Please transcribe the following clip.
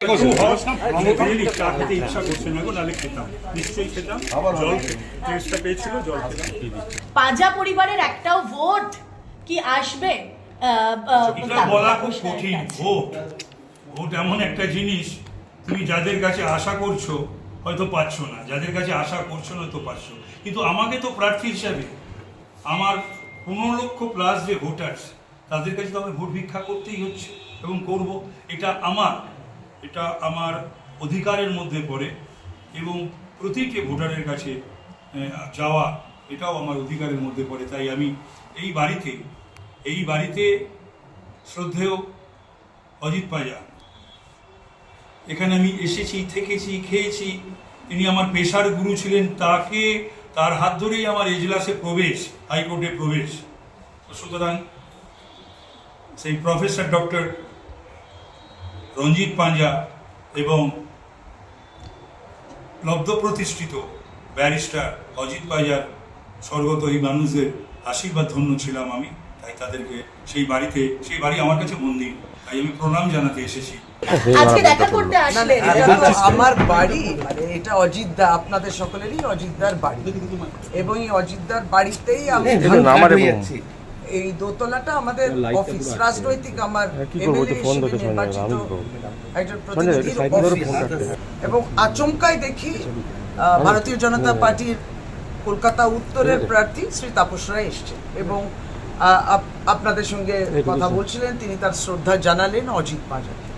Daily চা খেতে ইচ্ছা করছে না গো নাহলে খেতাম নিশ্চয়ই খেতাম জল টেস্টটা পেয়েছিল জল পাজা পরিবারের একটাও ভোট কি আসবে? এটা বলা খুব কঠিন ভোট। ভোট এমন একটা জিনিস তুমি যাদের কাছে আশা করছ হয়তো পাচ্ছ না। যাদের কাছে আশা করছ না তো পাচ্ছ। কিন্তু আমাকে তো প্রার্থী হিসাবে আমার পনেরো লক্ষ প্লাস যে ভোটার্স তাদের কাছে তো আমি ভোট ভিক্ষা করতেই হচ্ছে এবং করব। এটা আমার এটা আমার অধিকারের মধ্যে পড়ে এবং প্রতিটি ভোটারের কাছে যাওয়া, এটাও আমার অধিকারের মধ্যে পড়ে। তাই আমি এই বাড়িতে এই বাড়িতে শ্রদ্ধেয় অজিত পাজা। এখানে আমি এসেছি, থেকেছি, খেয়েছি। তিনি আমার পেশার গুরু ছিলেন, তাকে, তার হাত ধরেই আমার এজলাসে প্রবেশ, হাইকোর্টে প্রবেশ। সুতরাং সেই প্রফেসর ডক্টর রঞ্জিত পাঞ্জা এবং লব্ধ প্রতিষ্ঠিত ব্যারিস্টার অজিত পাজার স্বর্গত এই মানুষদের আশীর্বাদ ধন্য ছিলাম আমি। তাই তাদেরকে সেই বাড়িতে সেই বাড়ি আমার কাছে মন্দির। তাই আমি প্রণাম জানাতে এসেছি। আজকে দেখা করতে না, না, আসলেন। আমার বাড়ি মানে এটা অজিতদা আপনাদের সকলেরই অজিতদার বাড়ি। এবং এই অজিতদার বাড়িতেই আমি আমার এবং এই দোতলাটা আমাদের অফিস রাজনৈতিক আমার হ্যাঁ, নির্বাচিত? একজন প্রতিনিধির অফিস। এবং আচমকায় দেখি আহ, ভারতীয় জনতা পার্টির কলকাতা উত্তরের প্রার্থী শ্রী তাপস রায় এসছেন এবং আহ, আপনাদের সঙ্গে কথা বলছিলেন তিনি তার শ্রদ্ধা জানালেন অজিত পাঁজা